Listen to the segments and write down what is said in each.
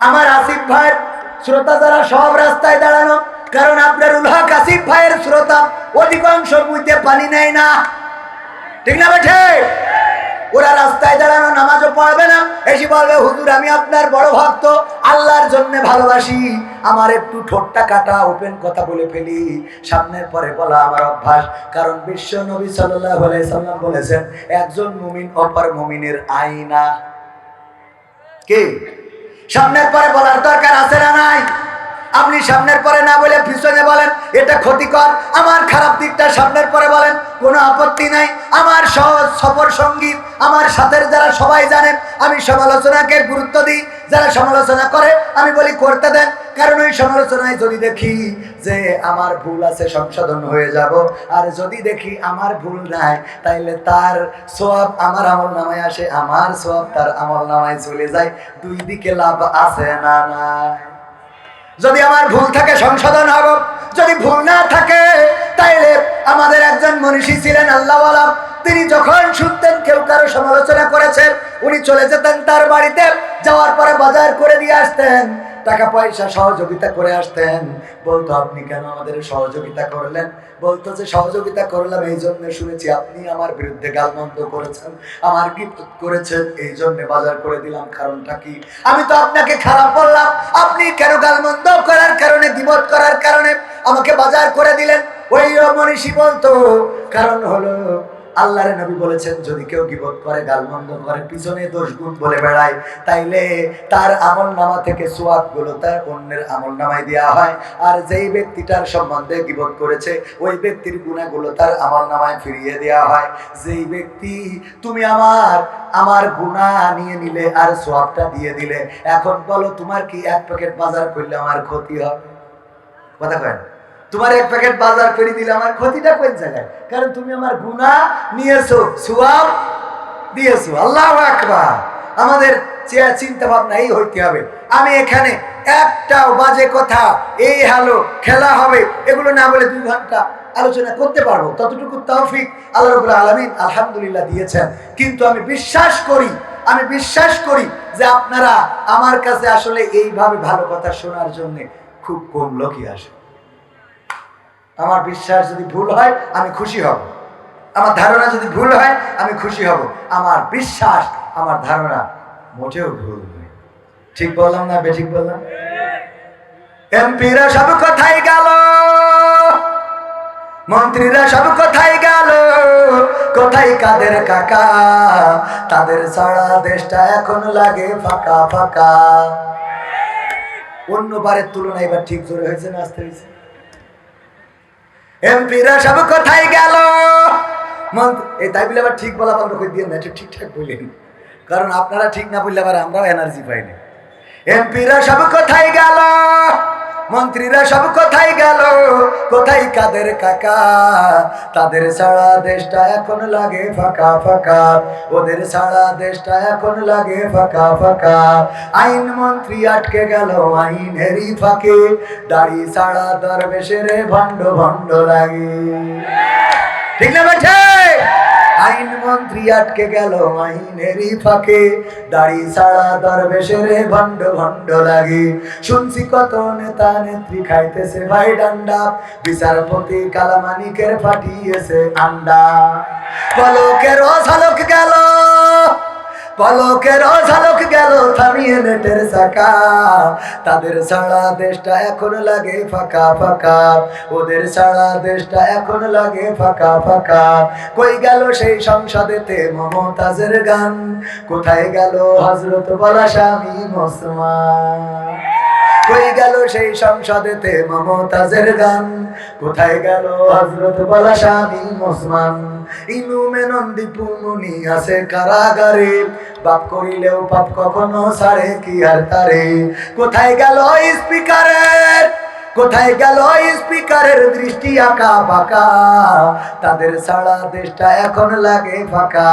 আমার আসিফ ভাইয়ের শ্রোতা যারা সব রাস্তায় দাঁড়ানো, কারণ আপনার উলহক আসিফ ভাইয়ের শ্রোতা অধিকাংশ বুঝতে পানি নেয় না। ঠিক না বেঠে? ওরা রাস্তায় দাঁড়ানো, নামাজও পড়বে না। এসে বলবে, হুজুর, আমি আপনার বড় ভক্ত, আল্লাহর জন্য ভালোবাসি। আমার একটু ঠোঁটটা কাটা, ওপেন কথা বলে ফেলি। সামনের পরে বলা আমার অভ্যাস, কারণ বিশ্ব নবী সাল্লাহ সাল্লাম বলেছেন, একজন মুমিন অপর মুমিনের আইনা কে? সামনের পরে বলার দরকার আছে না নাই? আপনি সামনের পরে না বলে পিছনে বলেন, এটা ক্ষতিকর। আমার খারাপ দিকটা সামনের পরে বলেন, কোনো আপত্তি নাই। আমার সহজ সফর সঙ্গী, আমার সাথের যারা সবাই জানেন, আমি সমালোচনাকে গুরুত্ব দিই। যারা সমালোচনা করে, আমি বলি করতে দেন। কারণ ওই সমালোচনায় যদি দেখি যে আমার ভুল আছে, সংশোধন হয়ে যাব। আর যদি দেখি আমার ভুল নাই, তাইলে তার সোয়াব আমার আমল নামায় আসে, আমার সোয়াব তার আমল নামায় চলে যায়। দুই দিকে লাভ আছে না নাই? যদি আমার ভুল থাকে সংশোধন হব। যদি ভুল না থাকে, তাইলে আমাদের একজন মনীষী ছিলেন আল্লাহ আল্লাহওয়ালা তিনি যখন শুনতেন, কেউ কারও সমালোচনা করেছেন, উনি চলে যেতেন তার বাড়িতে, যাওয়ার পরে বাজার করে দিয়ে আসতেন। টাকা পয়সা সহযোগিতা করে আসতেন। বলতো, আপনি কেন আমাদের সহযোগিতা করলেন? বলতো যে, সহযোগিতা করলাম এই জন্য শুনেছি আপনি আমার বিরুদ্ধে গালমন্দ করেছেন, আমার গিফট করেছেন, এই জন্য বাজার করে দিলাম, কারণটা কি? আমি তো আপনাকে খারাপ বললাম। আপনি কেন গালমন্দ করার কারণে বিপদ করার কারণে আমাকে বাজার করে দিলেন? ওই মনীষী বলতো, কারণ হলো আল্লাহর নবী বলেছেন, যদি কেউ গিবত করে, গালমন্দ করে, পিছনে দোষ গুণ বলে বেড়ায়, তাইলে তার আমল নামা থেকে সোয়াবগুলো তার অন্যের আমল নামায় দেওয়া হয়। আর যেই ব্যক্তিটার সম্বন্ধে গিবত করেছে, ওই ব্যক্তির গুণাগুলো তার আমল নামায় ফিরিয়ে দেওয়া হয়। যেই ব্যক্তি, তুমি আমার আমার গুণা নিয়ে নিলে আর সোয়াবটা দিয়ে দিলে, এখন বলো তোমার কি এক প্যাকেট বাজার করলে আমার ক্ষতি হবে কথা কয়? তোমার এক প্যাকেট বাজার করে দিলে আমার ক্ষতিটা কোন জায়গায়? কারণ তুমি আমার গুণা নিয়েছো, সুয়াব দিয়েছ। আল্লাহ আকবার। আমাদের চিন্তা ভাবনা এই হইতে হবে। আমি এখানে একটাও বাজে কথা, এই হ্যালো, খেলা হবে, এগুলো না বলে দুই ঘণ্টা আলোচনা করতে পারব। ততটুকু তৌফিক আল্লাহ রবুল্লা আলমিন আলহামদুলিল্লাহ দিয়েছেন। কিন্তু আমি বিশ্বাস করি, আমি বিশ্বাস করি যে আপনারা আমার কাছে আসলে এইভাবে ভালো কথা শোনার জন্য খুব কম লোকই আসে। আমার বিশ্বাস যদি ভুল হয়, আমি খুশি হব। আমার ধারণা যদি ভুল হয়, আমি খুশি হব। আমার বিশ্বাস, আমার ধারণা মোটেও ভুল নয়। ঠিক বললাম না বেঠিক বললাম? এমপিরা সব কোথায় গেল। মন্ত্রীরা সব কোথায় গেল। কোথায় কাদের কাকা? তাদের ছাড়া দেশটা এখন লাগে ফাঁকা ফাঁকা। অন্যবারের তুলনায় এবার ঠিক জোরে হয়েছে না আসতে হয়েছে? এমপিরা সব কোথায় গেল? এই তাই বলে আবার ঠিক বলা বন্ধ করে দিয়ে না, একটু ঠিকঠাক বললেন কারণ আপনারা ঠিক না বললে আবার আমরাও এনার্জি পাইনি। এমপিরা সব কোথায় গেল? মন্ত্রীরা সব কোথায় গেল? কোথায় কাদের কাকা? তাদের সারা দেশটা এখন লাগে ফাঁকা ফাঁকা। ওদের সারা দেশটা এখন লাগে ফাঁকা ফাঁকা। আইন মন্ত্রী আটকে গেল, আইনেরই ফাঁকে। দাড়ি ছাড়া দরবেশের ভণ্ড ভণ্ড লাগে। ঠিক না বেঠে? মন্ত্রী আটকে গেল আইনেরই ফাঁকে। দাড়ি ছাড়া দরবেশের ভণ্ড ভণ্ড লাগে। শুনছি কত নেতা নেত্রী খাইতেছে ভাই ডান্ডা। বিচারপতি কালামানিকের ফাটিয়েছে আন্ডা। পলকের ঝলক গেল। পলকের ঝালক গেল থামিয়ে নেটের সাকা তাদের ছাড়া দেশটা এখন লাগে ফাঁকা ফাঁকা। ওদের ছাড়া দেশটা এখন লাগে ফাঁকা ফাঁকা। কই গেল সেই সংসদেতে মমতাজের গান? কোথায় গেল হজরত বলা স্বামী মুসলমান কই গেল সেই সংসদেতে মমতাজের গান? কোথায় গেল হজরত বলা স্বামী মুসলমান ইনুমে নন্দী পুমনি আছে কারাগারে। বাপ করিলেও পাপ কখনো ছাড়ে, কি আর তারে? কোথায় গেল স্পিকারের? কোথায় গেল স্পিকারের দৃষ্টি আঁকা বাঁকা তাদের ছাড়া দেশটা এখন লাগে ফাঁকা।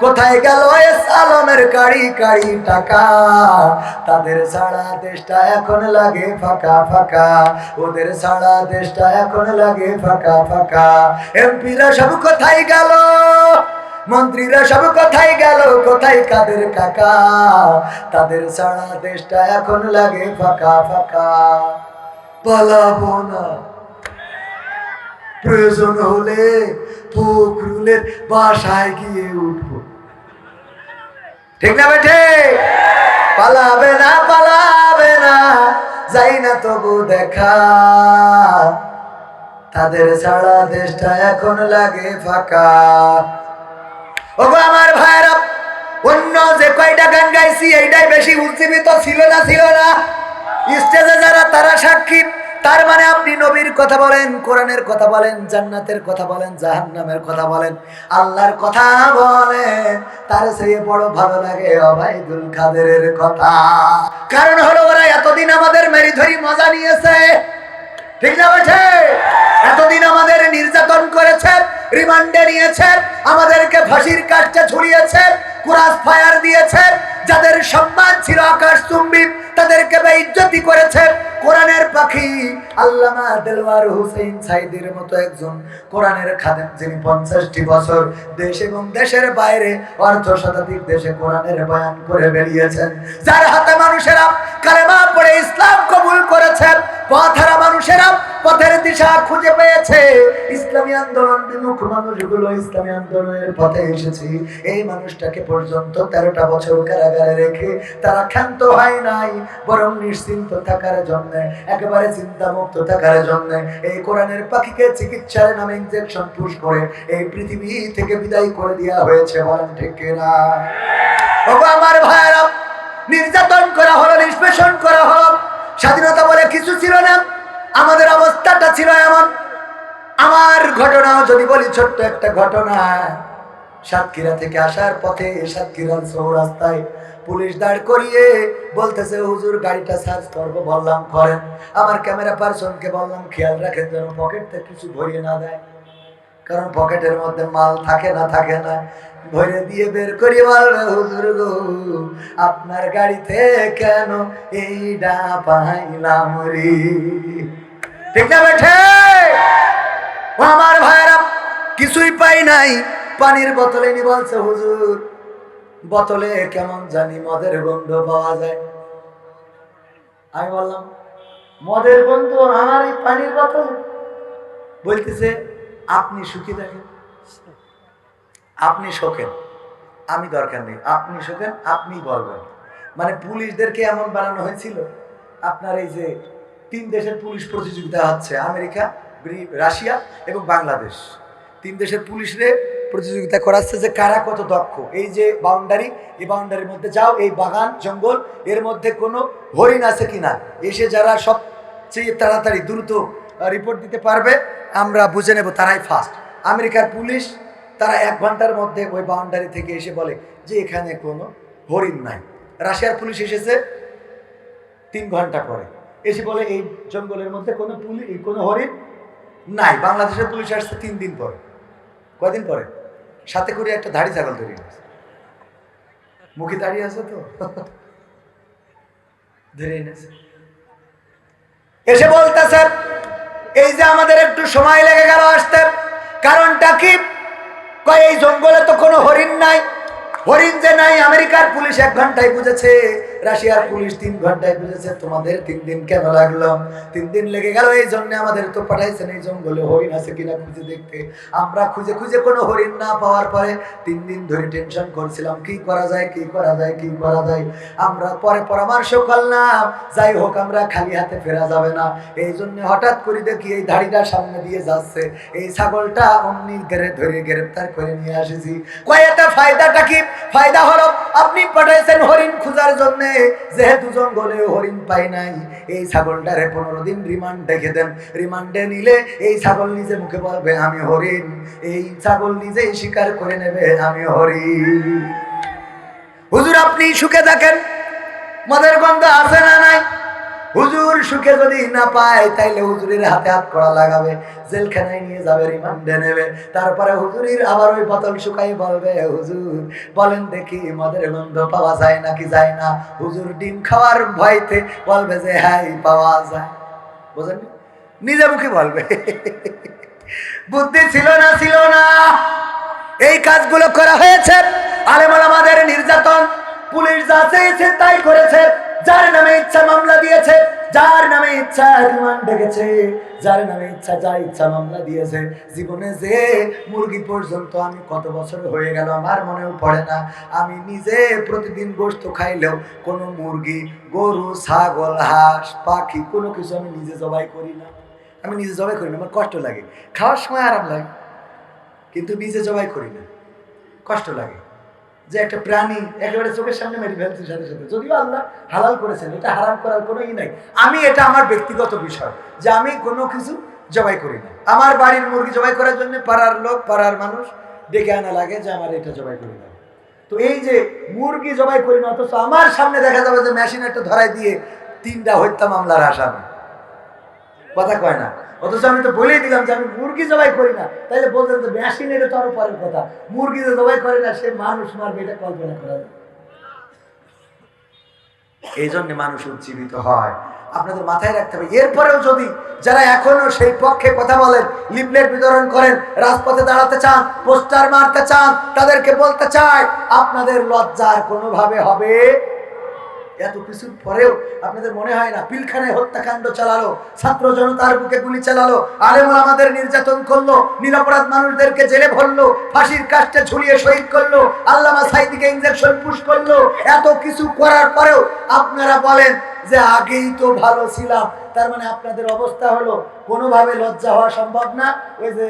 কোথায় গেল এস আলমের কাড়ি কাড়ি টাকা? তাদের সারা দেশটা এখন লাগে ফাঁকা ফাঁকা। ওদের সারা দেশটা এখন লাগে ফাঁকা ফাঁকা। এমপিরা সব কোথায় গেল? মন্ত্রীরা সব কোথায় গেল? কোথায় কাদের কাকা? তাদের সারা দেশটা এখন লাগে ফাঁকা ফাঁকা। পালাবো না। প্রয়োজন হলে ফখরুলের বাসায় গিয়ে উঠবো। ঠিক না বেঠে? পালাবে না পালাবে না, যাই না তবু দেখা। তাদের ছাড়া দেশটা এখন লাগে ফাঁকা। ওগো আমার ভাইরা অন্য যে কয়টা গান গাইছি, এইটাই বেশি উজ্জীবিত ছিল না ছিল না। স্টেজে যারা, তারা সাক্ষী। তার মানে আপনি নবীর কথা বলেন, কোরআনের কথা বলেন, জান্নাতের কথা বলেন, জাহান্নামের কথা বলেন, আল্লাহর কথা বলেন, তার সেই বড় ভালো লাগে অবাইদুল কাদেরের কথা। কারণ হলো ওরা এতদিন আমাদের মেরি ধরি মজা নিয়েছে। ঠিক না বলছে? এতদিন আমাদের নির্যাতন করেছেন রিমান্ডে নিয়েছেন আমাদেরকে ফাঁসির কাজটা ঝুলিয়েছেন কুরাস ফায়ার দিয়েছেন যাদের সম্মান ছিল আকাশ চুম্বি তাদেরকে বেইজ্জতি করেছে। কোরআনের পাখি আল্লামা দেলওয়ার হুসেইন সাইদের মতো একজন কোরআনের খাদেম, যিনি পঞ্চাশটি বছর দেশ এবং দেশের বাইরে অর্ধ শতাধিক দেশে কোরআনের বয়ান করে বেরিয়েছেন। যার হাতে মানুষেরা কালেমা পড়ে ইসলাম কবুল করেছেন পথহারা মানুষেরা পথের দিশা খুঁজে পেয়েছে। ইসলামী আন্দোলন, বিমুখ মানুষগুলো ইসলামী আন্দোলনের পথে এসেছি। এই মানুষটাকে পর্যন্ত তেরোটা বছর কারাগারে রেখে তারা ক্ষান্ত হয় নাই, বরং নিশ্চিন্ত থাকার জন্য, একেবারে চিন্তা মুক্ত থাকার জন্য এই কোরআনের পাখিকে চিকিৎসার নামে ইনজেকশন পুশ করে এই পৃথিবী থেকে বিদায় করে দেওয়া হয়েছে, বলেন ওগো আমার ভাইয়েরা, নির্যাতন করা হলো, নিষ্পেষণ করা হলো, স্বাধীনতা বলে কিছু ছিল না। আমাদের অবস্থাটা ছিল এমন। আমার ঘটনাও যদি বলি ছোট্ট একটা ঘটনা। সাতক্ষীরা থেকে আসার পথে সাতক্ষীরার চৌরাস্তায় পুলিশ দাঁড় করিয়ে বলতেছে, হুজুর, গাড়িটা সার্চ করব, বললাম, করেন। আমার ক্যামেরা পার্সনকে বললাম, খেয়াল রাখেন যেন পকেট থেকে কিছু ভরিয়ে না দেয়। কারণ পকেটের মধ্যে মাল থাকে না থাকে না। ভরে দিয়ে বের করি, বলবে, হুজুর গো, আপনার গাড়িতে কেন এই এইটা পাইলাম রে? ঠিক না বেঠে ও আমার ভাইরা কিছুই পাই নাই। পানির বোতলে নি বলছে, হুজুর, বোতলে কেমন জানি মদের গন্ধ পাওয়া যায়। আমি বললাম, মদের গন্ধ আমার এই পানির বোতলে? বলতেছে, আপনি সুখী দেখেন আপনি শোকেন, আমি দরকার নেই। আপনি শোকেন, আপনি বলবেন। মানে পুলিশদেরকে এমন বানানো হয়েছিল, আপনার এই যে তিন দেশের পুলিশ প্রতিযোগিতা হচ্ছে আমেরিকা রাশিয়া এবং বাংলাদেশ। তিন দেশের পুলিশরে প্রতিযোগিতা করাচ্ছে যে কারা কত দক্ষ। এই যে বাউন্ডারি, এই বাউন্ডারির মধ্যে যাও, এই বাগান, জঙ্গল, এর মধ্যে কোনো হরিণ আছে কিনা। এসে যারা সবচেয়ে তাড়াতাড়ি দ্রুত রিপোর্ট দিতে পারবে, আমরা বুঝে নেব তারাই ফার্স্ট আমেরিকার পুলিশ, তারা এক ঘণ্টার মধ্যে ওই বাউন্ডারি থেকে এসে বলে যে এখানে কোনো হরিণ নাই। রাশিয়ার পুলিশ এসেছে তিন ঘণ্টা পরে। এসে বলে, এই জঙ্গলের মধ্যে কোনো পুলিশ কোনো হরিণ নাই। বাংলাদেশের পুলিশ আসছে তিন দিন পরে। কয়দিন পরে? সাথে করে একটা ধাড়ি ছাগল তৈরি হয়েছে। মুখে দাঁড়িয়ে আছে তো? ধরে এনেছে। এসে বলতেছে, এই যে আমাদের একটু সময় লেগে গেল আসতে। কারণটা কি? এই জঙ্গলে তো কোনো হরিণ নাই। হরিণ যে নাই, আমেরিকার পুলিশ এক ঘন্টায় বুঝেছে। রাশিয়ার পুলিশ তিন ঘন্টায় বুঝেছে তোমাদের তিন দিন কেন লাগল? তিন দিন লেগে গেল, এই জন্য আমাদের তো পাঠাইছেন, এই জঙ্গলে হরিণ আছে কিনা খুঁজে দেখতে। আমরা খুঁজে খুঁজে কোনো হরিণ না পাওয়ার পরে তিন দিন ধরে টেনশন করছিলাম, কি করা যায়, কি করা যায়, কি করা যায়? আমরা পরে পরামর্শ করলাম, যাই হোক, আমরা খালি হাতে ফেরা যাবে না। এই জন্য হঠাৎ করে দেখি এই ধাড়িটা সামনে দিয়ে যাচ্ছে। এই ছাগলটা অমনি গেড়ে ধরে গ্রেপ্তার করে নিয়ে আসেছি। কয়েতে ফায়দাটা কি? ফায়দা হলো, আপনি পাঠাইছেন হরিণ খোঁজার জন্য। যেহেতু জঙ্গলে হরিণ পাই নাই, এই ছাগলটারে পনেরো দিন রিমান্ড দেন। রিমান্ডে নিলে এই ছাগল নিজে মুখে বলবে, আমি হরিণ। এই ছাগল নিজেই স্বীকার করে নেবে, আমি হরিণ। হুজুর, আপনি সুখে থাকেন? মদের গন্ধ আছে না নাই? হুজুর সুখে যদি না পায়, তাইলে হুজুরের হাতে হাত করা লাগাবে, জেলখানায় নিয়ে যাবে, রিমান্ডে নেবে। তারপরে হুজুরির আবার ওই বোতল শুকাই বলবে, হুজুর, বলেন দেখি মদের গন্ধ পাওয়া যায় নাকি যায় না? হুজুর ডিম খাওয়ার ভয়তে বলবে যে হ্যাঁ পাওয়া যায়। বুঝলেন নিজে মুখে বলবে। বুদ্ধি ছিল না ছিল না। এই কাজগুলো করা হয়েছে। আলেমল আমাদের নির্যাতন, পুলিশ যা চেয়েছে তাই করেছে। যার নামে ইচ্ছা মামলা দিয়েছে, যার নামে ইচ্ছা রিমান্ড ডেকেছে, যার নামে ইচ্ছা যা ইচ্ছা মামলা দিয়েছে, জীবনে যে মুরগি পর্যন্ত আমি কত বছর হয়ে গেল আমার মনেও পড়ে না। আমি নিজে প্রতিদিন গোস্ত খাইলেও কোনো মুরগি, গরু, ছাগল, হাঁস, পাখি, কোনো কিছু আমি নিজে জবাই করি না। আমি নিজে জবাই করি না, আমার কষ্ট লাগে। খাওয়ার সময় আরাম লাগে, কিন্তু নিজে জবাই করি না। কষ্ট লাগে। যে একটা প্রাণী একেবারে চোখের সামনে মেরে ফেলছে সাথে সাথে। যদিও আল্লাহ হালাল করেছেন, এটা হারাম করার কোনো ই নাই। আমি এটা আমার ব্যক্তিগত বিষয় যে আমি কোনো কিছু জবাই করি না। আমার বাড়ির মুরগি জবাই করার জন্য পাড়ার লোক, পাড়ার মানুষ ডেকে আনা লাগে যে আমার এটা জবাই করি না। তো এই যে মুরগি জবাই করি না, অথচ আমার সামনে দেখা যাবে যে মেশিন একটা ধরাই দিয়ে তিনটা হত্যা মামলার আসামি। কথা কয় না। অথচ আমি তো বলেই দিলাম যে আমি মুরগি জবাই করি না। তাইলে বলতেন যে মেশিন এটা তো আরও পরের কথা। মুরগি যে জবাই করে না, সে মানুষ মারবে, এটা কল্পনা করা যায়। এই জন্য মানুষ উজ্জীবিত হয়। আপনাদের মাথায় রাখতে হবে, এরপরেও যদি যারা এখনও সেই পক্ষে কথা বলেন, লিফলেট বিতরণ করেন, রাজপথে দাঁড়াতে চান, পোস্টার মারতে চান, তাদেরকে বলতে চাই, আপনাদের লজ্জার কোনোভাবে হবে এত কিছুর পরেও আপনাদের মনে হয় না? পিলখানায় হত্যাকাণ্ড চালালো, ছাত্র জনতার বুকে গুলি চালালো, আলেমুল আমাদের নির্যাতন করল, নিরপরাধ মানুষদেরকে জেলে ভরলো, ফাঁসির কাষ্টে ঝুলিয়ে শহীদ করল, আল্লামা সাইদিকে ইঞ্জেকশন পুশ করল, এত কিছু করার পরেও আপনারা বলেন যে আগেই তো ভালো ছিলাম। তার মানে আপনাদের অবস্থা হলো কোনোভাবে লজ্জা হওয়া সম্ভব না। ওই যে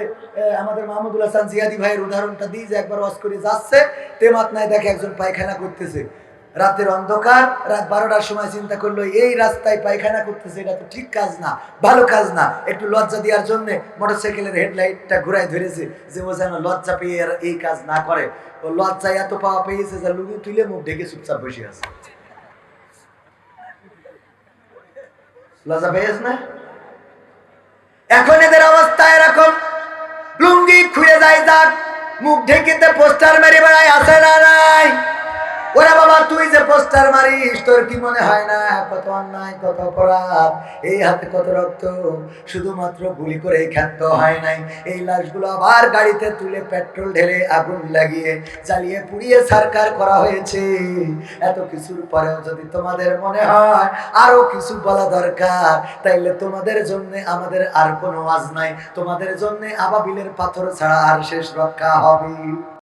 আমাদের মাহমুদুল হাসান জিয়াদি ভাইয়ের উদাহরণটা দিই যে একবার ওয়াজ করে যাচ্ছে তেমাত নাই দেখে একজন পায়খানা করতেছে। রাতের অন্ধকার, রাত বারোটার সময় চিন্তা করল, এই রাস্তায় পায়খানা করতেছে, এটা তো ঠিক কাজ না, ভালো কাজ না। একটু লজ্জা দেওয়ার জন্য মোটরসাইকেলের হেডলাইটটা ঘুরাই ধরেছে যে ও যেন লজ্জা পেয়ে আর এই কাজ না করে। ও লজ্জায় এত পাওয়া পেয়েছে যে লুঙ্গি তুলে মুখ ঢেকে চুপচাপ বসে আছে। লজ্জা পেয়েছ না? এখন এদের অবস্থা এরকম। লুঙ্গি খুলে যায় যাক, মুখ ঢেকিতে পোস্টার মেরে বেড়ায় আসে না নাই? ওরা বাবা, তুই যে পোস্টার মারিস, তোর কি মনে হয় না? কত অন্যায়, কত অপরাধ। এই হাতে কত রক্ত। শুধুমাত্র গুলি করে ক্ষান্ত হয় নাই। এই লাশগুলো আবার গাড়িতে তুলে পেট্রোল ঢেলে আগুন লাগিয়ে জ্বালিয়ে পুড়িয়ে সরকার করা হয়েছে। এত কিছুর পরেও যদি তোমাদের মনে হয় আরও কিছু বলা দরকার, তাইলে তোমাদের জন্য আমাদের আর কোনো আজ নাই। তোমাদের জন্য আবাবিলের পাথর ছাড়া আর শেষ রক্ষা হবে